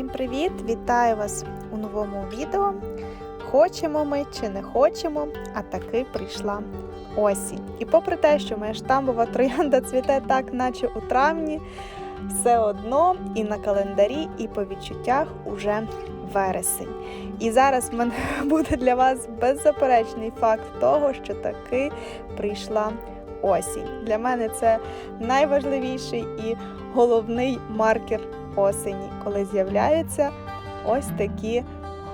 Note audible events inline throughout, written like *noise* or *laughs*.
Всім привіт! Вітаю вас у новому відео. Хочемо ми чи не хочемо, а таки прийшла осінь. І попри те, що моя штамбова троянда цвіте так, наче у травні, все одно і на календарі, і по відчуттях уже вересень. І зараз в мене *laughs* буде для вас беззаперечний факт того, що таки прийшла осінь. Для мене це найважливіший і головний маркер осені, коли з'являються ось такі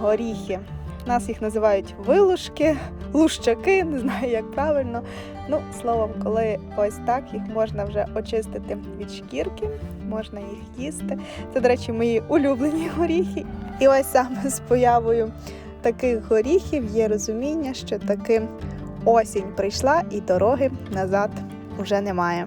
горіхи. Нас їх називають вилушки, лущаки, не знаю як правильно. Ну, словом, коли ось так їх можна вже очистити від шкірки, можна їх їсти. Це, до речі, мої улюблені горіхи. І ось саме з появою таких горіхів є розуміння, що таки осінь прийшла і дороги назад уже немає.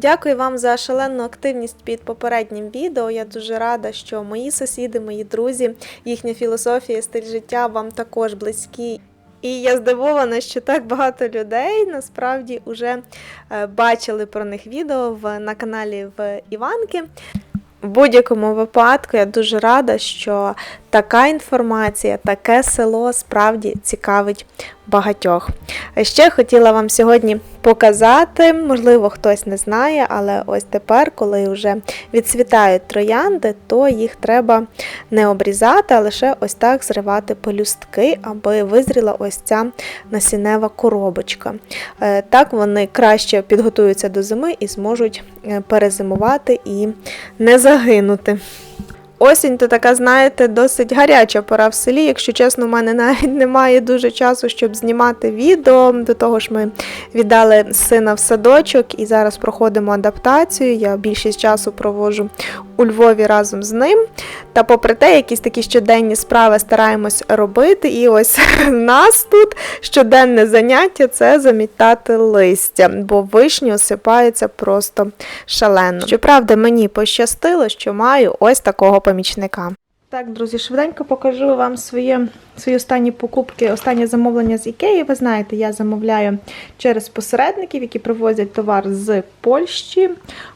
Дякую вам за шалену активність під попереднім відео. Я дуже рада, що мої сусіди, мої друзі, їхня філософія, стиль життя вам також близькі. І я здивована, що так багато людей насправді вже е, бачили про них відео в, на каналі в Іванки. В будь-якому випадку я дуже рада, що така інформація, таке село справді цікавить багатьох. Ще хотіла вам сьогодні показати, можливо, хтось не знає, але ось тепер, коли вже відцвітають троянди, то їх треба не обрізати, а лише ось так зривати пелюстки, аби визріла ось ця насінева коробочка. Е, Так вони краще підготуються до зими і зможуть е, перезимувати і не загинути. Осінь то така, знаєте, досить гаряча пора в селі. Якщо чесно, в мене *laughs* навіть немає дуже часу, щоб знімати відео. До того ж, ми віддали сина в садочок і зараз проходимо адаптацію. Я більшість часу проводжу у Львові разом з ним. Та попри те, якісь такі щоденні справи стараємось робити. І ось *laughs* нас тут щоденне заняття це замітати листя, бо вишні осипаються просто шалено. Щоправда, мені пощастило, що маю ось такого помічника. Так, друзі, швиденько покажу вам своє, свої останні покупки, останнє замовлення з Ікеї. Ви знаєте, я замовляю через посередників, які привозять товар з Польщі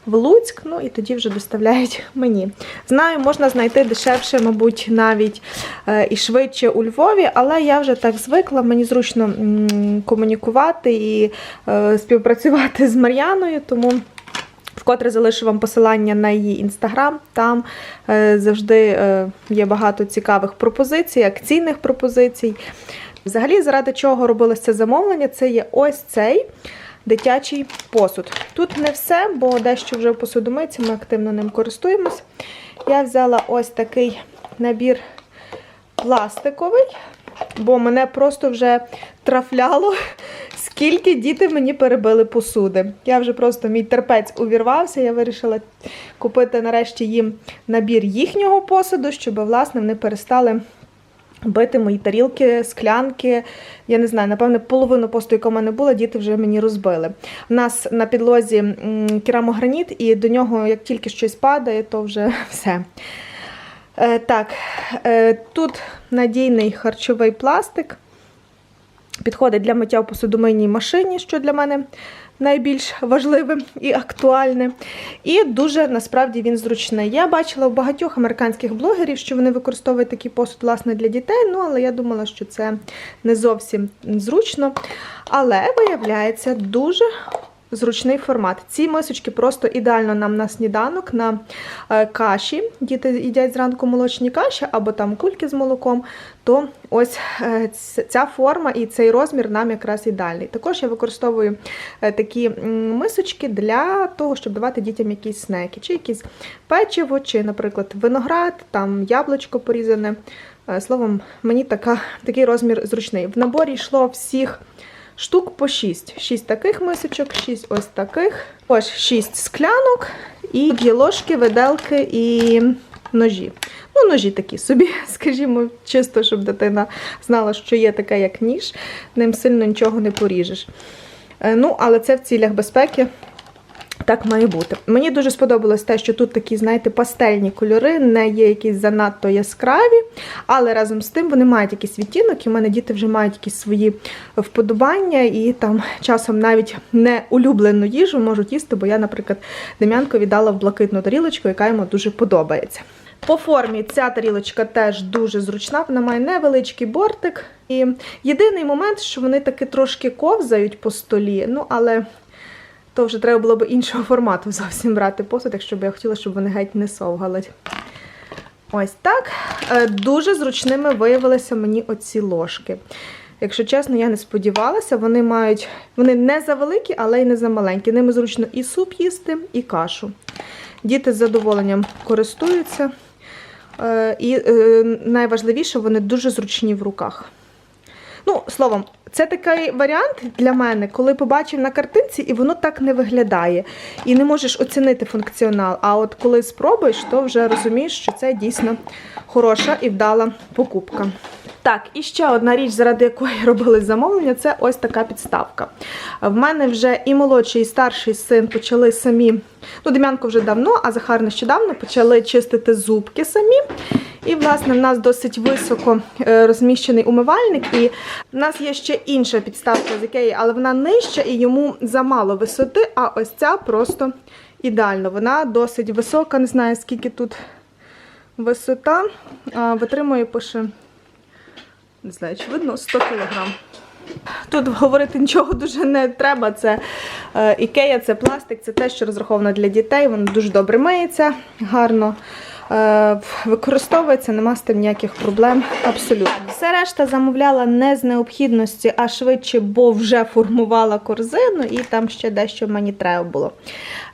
в Луцьк, ну і тоді вже доставляють *laughs* мені. Знаю, можна знайти дешевше, мабуть, навіть е, і швидше у Львові, але я вже так звикла, мені зручно комунікувати і е, співпрацювати з Мар'яною, тому. Вкотре залишу вам посилання на її інстаграм. Там е, завжди е, є багато цікавих пропозицій, акційних пропозицій. Взагалі, заради чого робилось це замовлення, це є ось цей дитячий посуд. Тут не все, бо дещо вже в посудомиці, ми активно ним користуємось. Я взяла ось такий набір пластиковий, бо мене просто вже трафляло *laughs* скільки діти мені перебили посуди. Я вже просто мій терпець увірвався. Я вирішила купити нарешті їм набір їхнього посуду, щоб власне вони перестали. Бити мої тарілки, склянки. Я не знаю, напевне, половину посту, яка в мене була, діти вже мені розбили. У нас на підлозі керамограніт, і до нього, як тільки щось падає, то вже *laughs* все. Е, так, е, тут надійний харчовий пластик. Підходить для миття в посудомийній машині, що для мене найбільш важливе і актуальне. І дуже насправді він зручний. Я бачила у багатьох американських блогерів, що вони використовують такий посуд власне для дітей, ну але я думала, що це не зовсім зручно. Але виявляється дуже. Зручний формат. Ці мисочки просто ідеально нам на сніданок, на е, каші. Діти їдять зранку молочні каші або там кульки з молоком, то ось е, ця форма і цей розмір нам якраз ідеальний. Також я використовую е, такі мисочки для того, щоб давати дітям якісь снеки, чи якісь печиво, чи, наприклад, виноград, там яблучко порізане. Словом, мені така, такий розмір зручний. В наборі йшло всіх. Штук по 6. 6 таких мисочок, 6 ось таких. Ось 6 склянок, і є ложки, виделки і ножі. Ну, ножі такі собі, *laughs* скажімо, чисто, щоб дитина знала, що є таке, як ніж, ним сильно нічого не поріжеш. Ну, але це в цілях безпеки. Так має бути. Мені дуже сподобалось те, що тут такі, знаєте, пастельні кольори, не є якісь занадто яскраві, але разом з тим вони мають якийсь відтінок, і в мене діти вже мають якісь свої вподобання, і там часом навіть не улюблену їжу можуть їсти, бо я, наприклад, Дем'янко віддала в блакитну тарілочку, яка йому дуже подобається. По формі ця тарілочка теж дуже зручна, вона має невеличкий бортик. І єдиний момент, що вони таки трошки ковзають по столі, ну але то вже треба було б іншого формату зовсім брати посуд, якщо б я хотіла, щоб вони геть не совгали. Ось так. Е, Дуже зручними виявилися мені оці ложки. Якщо чесно, я не сподівалася, вони мають, вони не завеликі, але й не замаленькі. Ними зручно і суп їсти, і кашу. Діти з задоволенням користуються. Е, І е, найважливіше, вони дуже зручні в руках. Ну, словом, це такий варіант для мене, коли побачив на картинці, і воно так не виглядає. І не можеш оцінити функціонал. А от коли спробуєш, то вже розумієш, що це дійсно хороша і вдала покупка. Так, і ще одна річ, заради якої робили замовлення, це ось така підставка. В мене вже і молодший, і старший син почали самі, ну, Дем'янко вже давно, а Захар нещодавно почали чистити зубки самі. І, власне, в нас досить високо е, розміщений умивальник, і в нас є ще інша підставка з Ікеї, але вона нижча і йому замало висоти, а ось ця просто ідеально. Вона досить висока, не знаю, скільки тут висота. Витримує пише, не знаю, чи видно, 100 кг. Тут говорити нічого дуже не треба. Це е, ікея, це пластик, це те, що розраховано для дітей. Воно дуже добре миється, гарно е, використовується, нема з тим ніяких проблем. Абсолютно. Все решта замовляла не з необхідності, а швидше, бо вже формувала корзину, і там ще дещо мені треба було.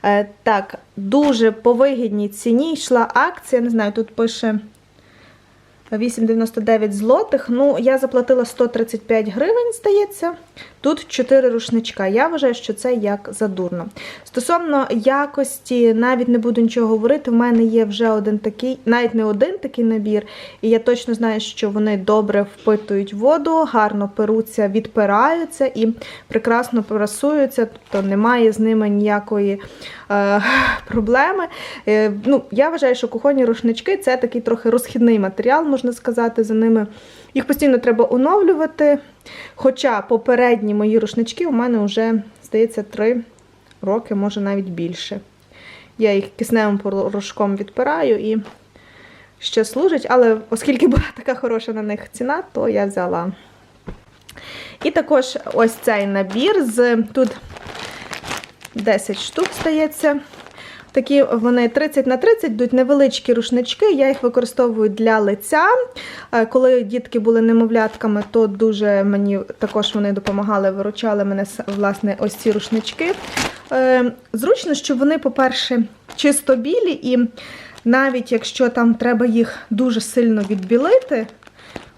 Е, так, дуже по вигідній ціні йшла акція. Не знаю, тут пише. 8,99 злотих. Ну, я заплатила 135 гривень, здається. Тут 4 рушничка. Я вважаю, що це як задурно. Стосовно якості, навіть не буду нічого говорити. В мене є вже один такий, навіть не один такий набір. І я точно знаю, що вони добре впитують воду, гарно перуться, відпираються і прекрасно прасуються, тобто немає з ними ніякої е, *laughs* проблеми. Е, ну, я вважаю, що кухонні рушнички це такий трохи розхідний матеріал, можна сказати, за ними. Їх постійно треба оновлювати. Хоча попередні мої рушнички у мене вже, здається, 3 роки, може навіть більше. Я їх кисневим порошком відпираю і ще служать, але оскільки була *laughs* така хороша на них ціна, то я взяла. І також ось цей набір з тут 10 штук стається. Такі вони 30 на 30 йдуть невеличкі рушнички. Я їх використовую для лиця. Е, Коли дітки були немовлятками, то дуже мені також вони допомагали, виручали мене власне ось ці рушнички. Е, Зручно, що вони, по-перше, чисто білі, і навіть якщо там треба їх дуже сильно відбілити,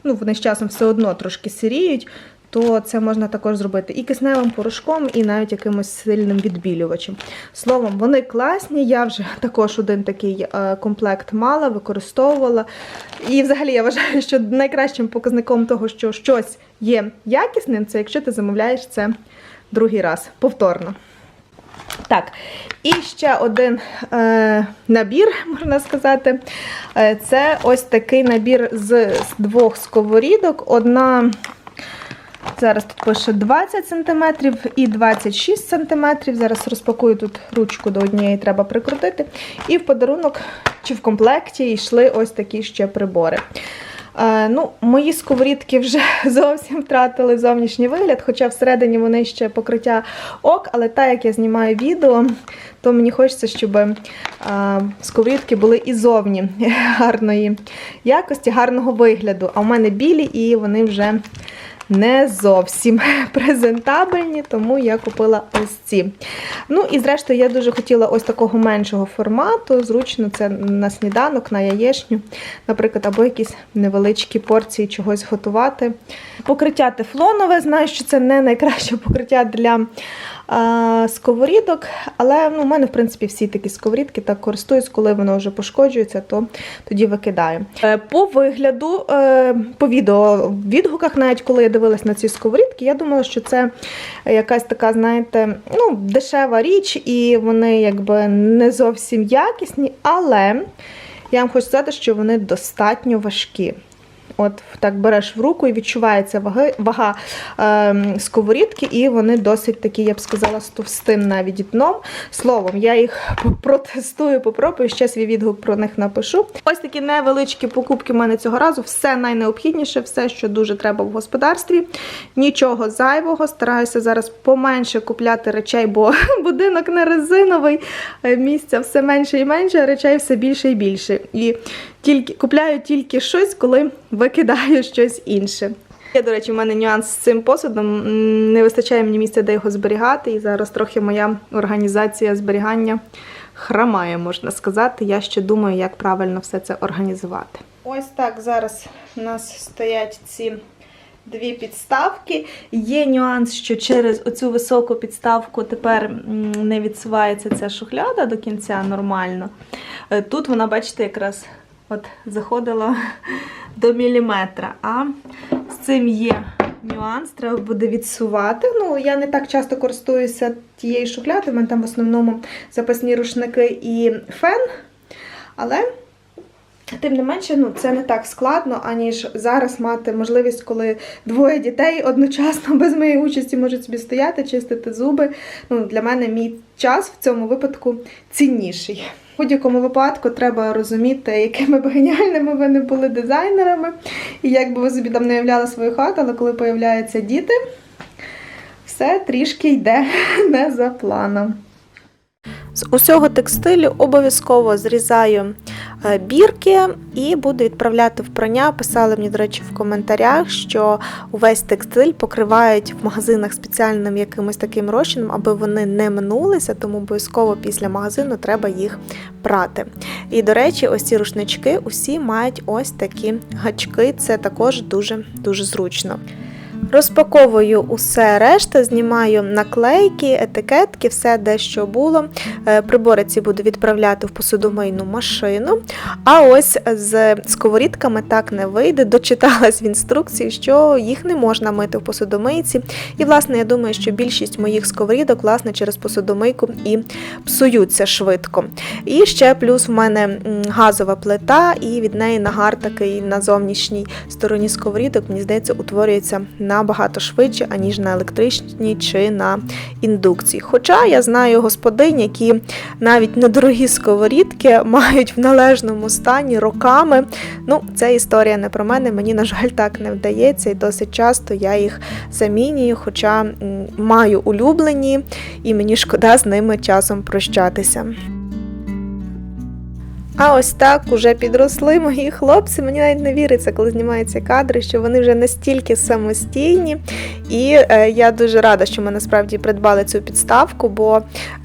ну вони з часом все одно трошки сиріють, то це можна також зробити і кисневим порошком, і навіть якимось сильним відбілювачем. Словом, вони класні. Я вже *laughs* також один такий е, комплект мала, використовувала. І взагалі я вважаю, що найкращим показником того, що щось є якісним, це якщо ти замовляєш це другий раз, повторно. Так, і ще один е, набір, *laughs* можна сказати. Е, це ось такий набір з, з двох сковорідок. Одна. Зараз тут пише 20 см і 26 см. Зараз розпакую тут ручку до однієї, треба прикрутити. І в подарунок чи в комплекті йшли ось такі ще прибори. Е, ну, Мої сковорідки вже *laughs* зовсім втратили зовнішній вигляд, хоча всередині вони ще покриття ок, але так як я знімаю відео, то мені хочеться, щоб е, сковорідки були і зовні *laughs* гарної якості, гарного вигляду. А в мене білі і вони вже не зовсім *laughs* презентабельні, тому я купила ось ці. Ну і зрештою, я дуже хотіла ось такого меншого формату. Зручно це на сніданок, на яєчню, наприклад, або якісь невеличкі порції чогось готувати. Покриття тефлонове, знаю, що це не найкраще покриття для а, сковорідок, але ну, у мене, в принципі, всі такі сковорідки так користуюсь, коли воно вже пошкоджується, то тоді викидаю. Е, По вигляду, е, по відео в відгуках, навіть коли я дивилась на ці сковорідки, я думала, що це якась така, знаєте, ну, дешева річ, і вони якби не зовсім якісні, але я вам хочу сказати, що вони достатньо важкі. От так береш в руку і відчувається ваги, вага е, сковорідки, і вони досить такі, я б сказала, з товстим навіть дном. Словом, я їх протестую, попробую, ще свій відгук про них напишу. Ось такі невеличкі покупки в мене цього разу. Все найнеобхідніше, все, що дуже треба в господарстві. Нічого зайвого. Стараюся зараз поменше купляти речей, бо *laughs* будинок не резиновий, е, місця все менше і менше, а речей все більше і більше. І тільки купляю тільки щось, коли викидаю *laughs* щось інше. Є, до речі, в мене нюанс з цим посудом. Не вистачає мені місця, де його зберігати, і зараз трохи моя організація зберігання хромає, можна сказати. Я ще думаю, як правильно все це організувати. Ось так зараз у нас стоять ці дві підставки. Є нюанс, що через оцю високу підставку тепер не відсувається ця шухляда до кінця нормально. Е, Тут вона, бачите, якраз от заходила *laughs* до міліметра. А з цим є нюанс, треба буде відсувати. Ну, я не так часто користуюся тією шухлядою, у мене там в основному запасні рушники і фен. Але Тим не менше, ну це не так складно, аніж зараз мати можливість, коли двоє дітей одночасно *laughs* без моєї участі можуть собі стояти, чистити зуби. Ну, для мене мій час в цьому випадку цінніший. В будь-якому випадку треба розуміти, якими б геніальними ви не були дизайнерами, і як би ви собі там не уявляли свою хату, але коли появляються діти, все трішки йде *laughs* не за планом. З усього текстилю обов'язково зрізаю бірки і буду відправляти в прання. Писали мені, до речі, в коментарях, що увесь текстиль покривають в магазинах спеціальним якимось таким розчином, аби вони не минулися, тому обов'язково після магазину треба їх прати. І, до речі, ось ці рушнички усі мають ось такі гачки. Це також дуже дуже зручно. Розпаковую усе решта, знімаю наклейки, етикетки, все де що було. Е, Прибори ці буду відправляти в посудомийну машину. А ось з сковорідками так не вийде. Дочиталась в інструкції, що їх не можна мити в посудомийці. І, власне, я думаю, що більшість моїх сковорідок, власне, через посудомийку і псуються швидко. І ще плюс в мене газова плита, і від неї нагар такий на зовнішній стороні сковорідок, мені здається, утворюється набагато швидше, аніж на електричній чи на індукції. Хоча я знаю господинь, які навіть недорогі сковорідки мають в належному стані роками. Ну, це історія не про мене. Мені, на жаль, так не вдається, і досить часто я їх замінюю, хоча маю улюблені, і мені шкода з ними часом прощатися. А ось так уже підросли мої хлопці. Мені навіть не віриться, коли знімаються кадри, що вони вже настільки самостійні. І е, я дуже рада, що ми насправді придбали цю підставку, бо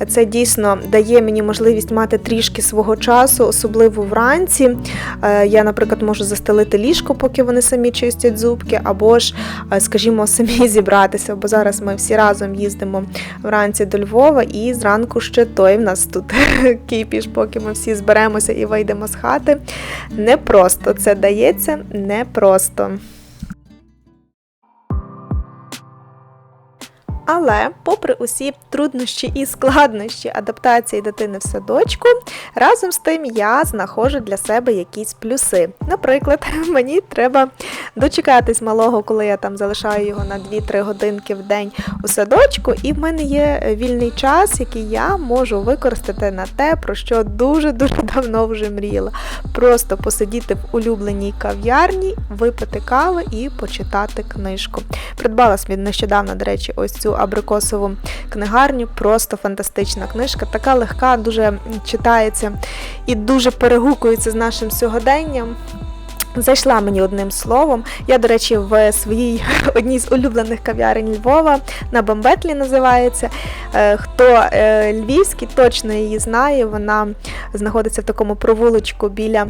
це дійсно дає мені можливість мати трішки свого часу, особливо вранці. Е, я, наприклад, можу застелити ліжко, поки вони самі чистять зубки, або ж, е, скажімо, самі *laughs* зібратися. Бо зараз ми всі разом їздимо вранці до Львова, і зранку ще той в нас тут *laughs* кіпіш, поки ми всі зберемося і вийдемо з хати. Непросто це дається, непросто. Але, попри усі труднощі і складнощі адаптації дитини в садочку, разом з тим я знаходжу для себе якісь плюси. Наприклад, *laughs* мені треба дочекатись малого, коли я там залишаю його на 2-3 годинки в день у садочку, і в мене є вільний час, який я можу використати на те, про що дуже-дуже *laughs* давно вже мріяла. Просто посидіти в улюбленій кав'ярні, випити кави і почитати книжку. Придбала собі нещодавно, до речі, ось цю абрикосову книгарню. Просто фантастична книжка, така легка, дуже читається і дуже перегукується з нашим сьогоденням. Зайшла мені одним словом. Я, до речі, в своїй *laughs* одній з улюблених кав'ярень Львова на Бомбетлі називається. Е, Хто е, львівський, точно її знає. Вона знаходиться в такому провулочку біля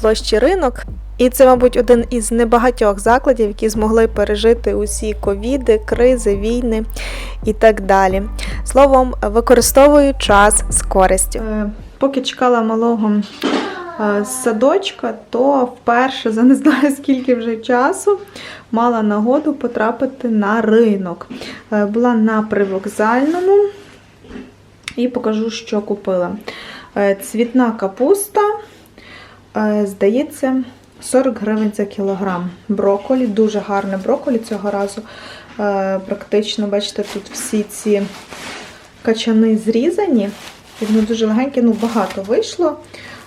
площі ринок. І це, мабуть, один із небагатьох закладів, які змогли пережити усі ковіди, кризи, війни і так далі. Словом, використовую час з користю. Поки чекала малого е, садочка, то вперше за не знаю *laughs* скільки вже часу мала нагоду потрапити на ринок. Е, Була на привокзальному і покажу, що купила. Е, Цвітна капуста, е, здається, 40 гривень за кілограм. Броколі, дуже гарне броколі цього разу. Е, практично, бачите, тут всі ці качани зрізані. І воно дуже легеньке, ну багато вийшло.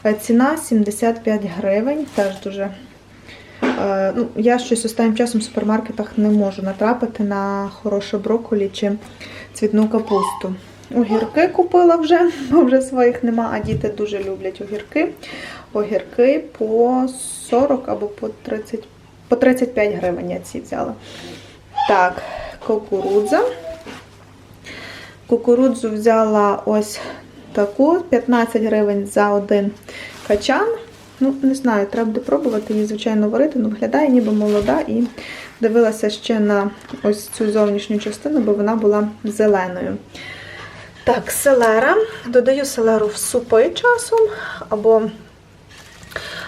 Е, Ціна 75 гривень, теж дуже. Е, ну, я щось останнім часом в супермаркетах не можу натрапити на хороше брокколі чи цвітну капусту. Огірки купила вже, бо вже своїх нема, а діти дуже люблять огірки. Огірки по 40 або по 30, по 35 гривень я ці взяла. Так, кукурудза. Кукурудзу взяла ось таку 15 гривень за один качан. Ну, не знаю, треба буде пробувати її, звичайно, варити, ну виглядає ніби молода і дивилася ще на ось цю зовнішню частину, бо вона була зеленою. Так, селера. Додаю селеру в супи часом або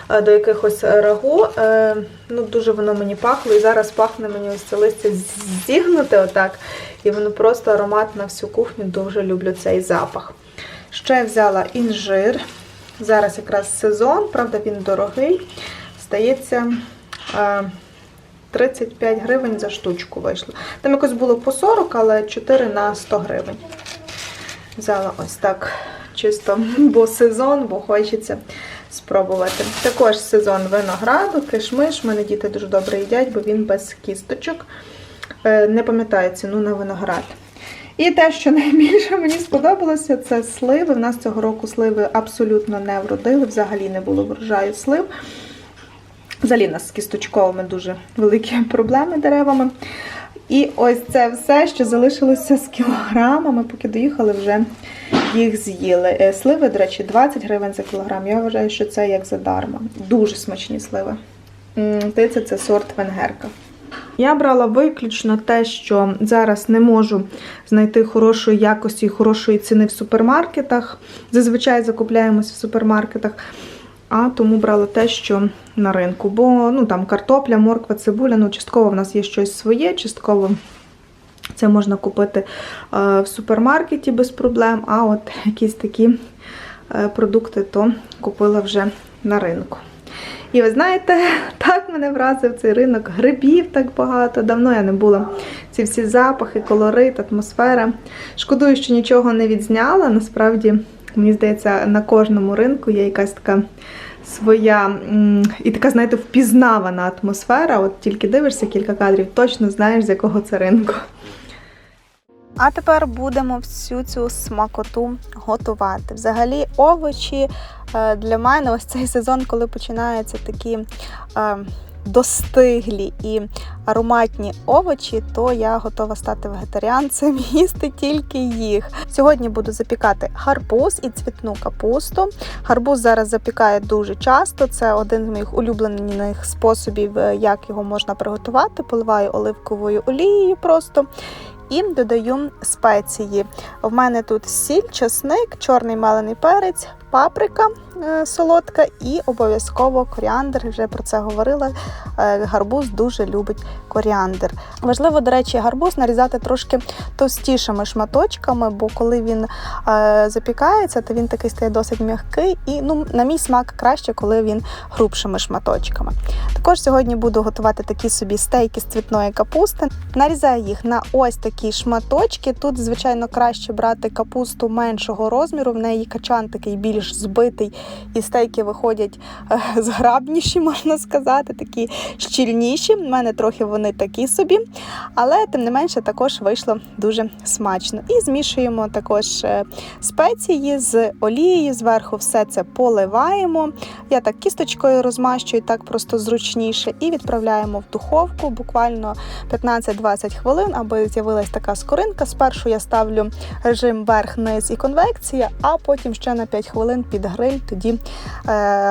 до якихось рагу. Е, Ну, Дуже воно мені пахло, і зараз пахне мені ось це листя зігнуте отак. І воно просто аромат на всю кухню. Дуже люблю цей запах. Ще я взяла інжир. Зараз якраз сезон, правда, він дорогий. Здається, е, 35 гривень за штучку вийшло. Там якось було по 40, але 4 на 100 гривень. Взяла ось так чисто, бо сезон, бо хочеться спробувати. Також сезон винограду, кишмиш. Мене діти дуже добре їдять, бо він без кісточок. Е, Не пам'ятаю ціну на виноград. І те, що *laughs* найбільше мені сподобалося, це сливи. У нас цього року сливи абсолютно не вродили, взагалі не було врожаю слив. Взагалі у нас з кісточковими дуже великі *laughs* проблеми деревами. І ось це все, що залишилося з кілограмами, поки доїхали, вже їх з'їли. Е, Сливи, до речі, 20 гривень за кілограм. Я вважаю, що це як задарма. Дуже смачні сливи. Здається, це сорт венгерка. Я брала виключно те, що зараз не можу знайти хорошої якості і хорошої ціни в супермаркетах. Зазвичай закупляємося в супермаркетах. А тому брала те, що на ринку. Бо ну, там картопля, морква, цибуля, ну, частково в нас є щось своє, частково це можна купити е, в супермаркеті без проблем. А от якісь такі е, продукти то купила вже на ринку. І ви знаєте, *laughs* так мене вразив цей ринок грибів так багато. Давно я не була. Ці всі запахи, колорит, атмосфера. Шкодую, що нічого не відзняла. Насправді, мені здається, на кожному ринку є якась така своя і така, знаєте, впізнавана атмосфера. От тільки дивишся кілька кадрів, точно знаєш, з якого це ринку. А тепер будемо всю цю смакоту готувати. Взагалі, овочі е, для мене ось цей сезон, коли починаються такі е, достиглі і ароматні овочі, то я готова стати вегетаріанцем, *laughs* їсти тільки їх. Сьогодні буду запікати гарбуз і цвітну капусту. Гарбуз зараз запікає дуже часто. Це один з моїх улюблених способів, е, як його можна приготувати. Поливаю оливковою олією просто і додаю спеції. В мене тут сіль, чесник, чорний мелений перець, паприка е, солодка і обов'язково коріандр. Вже про це говорила. Е, Гарбуз дуже любить коріандр. Важливо, до речі, гарбуз нарізати трошки товстішими шматочками, бо коли він е, запікається, то він такий стає досить м'який і, ну, на мій смак, краще, коли він грубшими шматочками. Також сьогодні буду готувати такі собі стейки з цвітної капусти. Нарізаю їх на ось такі шматочки. Тут, звичайно, краще брати капусту меншого розміру, в неї качан такий більш збитий, і стейки виходять е, зграбніші, *laughs* можна сказати, такі щільніші. У мене трохи вони такі собі, але тим не менше також вийшло дуже смачно. І змішуємо також е, спеції з олією, зверху все це поливаємо. Я так кісточкою розмащую, так просто зручніше, і відправляємо в духовку буквально 15-20 хвилин, аби з'явилась така скоринка. Спершу я ставлю режим верх-низ і конвекція, а потім ще на 5 хвилин під гриль, тоді е,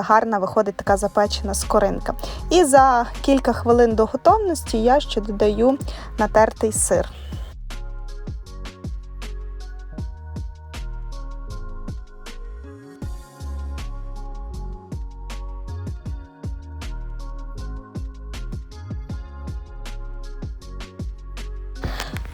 гарна виходить така запечена скоринка. І за кілька хвилин до готовності я ще додаю натертий сир.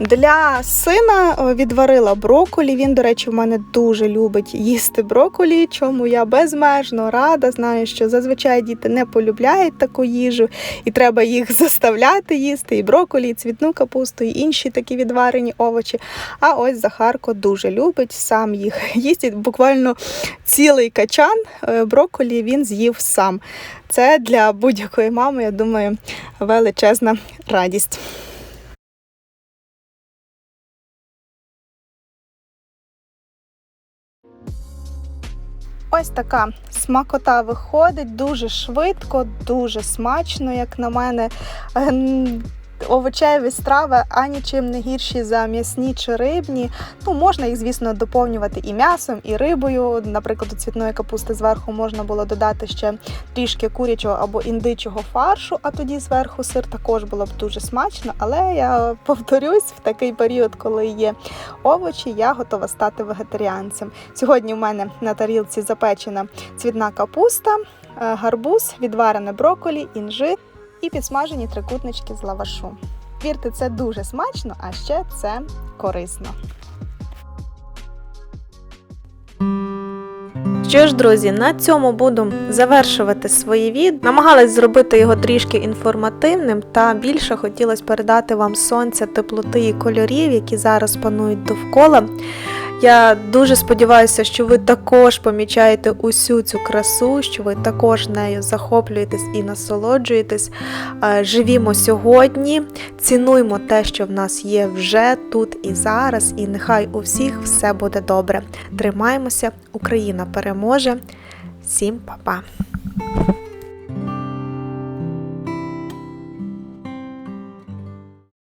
Для сина е, відварила броколі. Він, до речі, в мене дуже любить їсти броколі, чому я безмежно рада. Знаю, що зазвичай діти не полюбляють таку їжу, і треба їх *laughs* заставляти їсти. І броколі, і цвітну капусту, і інші такі відварені овочі. А ось Захарко дуже любить, сам їх *laughs* їсть. Буквально цілий качан е, броколі він з'їв сам. Це для будь-якої мами, я думаю, величезна радість. Ось така смакота виходить дуже швидко, дуже смачно, як на мене. Овочеві страви анічим не гірші за м'ясні чи рибні. Ну, можна їх, звісно, доповнювати і м'ясом, і рибою. Наприклад, у цвітної капусти зверху можна було додати ще трішки курячого або індичого фаршу, а тоді зверху сир також було б дуже смачно. Але я повторюсь, в такий період, коли є овочі, я готова стати вегетаріанцем. Сьогодні в мене на тарілці запечена цвітна капуста, е, гарбуз, відварене броколі, інжир і підсмажені трикутнички з лавашу. Вірте, це дуже смачно, а ще це корисно. Що ж, друзі, на цьому буду завершувати своє відео. Намагалась зробити його трішки інформативним, та більше хотілося передати вам сонця, теплоти і кольорів, які зараз панують довкола. Я дуже сподіваюся, що ви також помічаєте усю цю красу, що ви також нею захоплюєтесь і насолоджуєтесь. Е, Живімо сьогодні, цінуймо те, що в нас є вже тут і зараз, і нехай у всіх все буде добре. Тримаємося, Україна переможе. Всім па-па!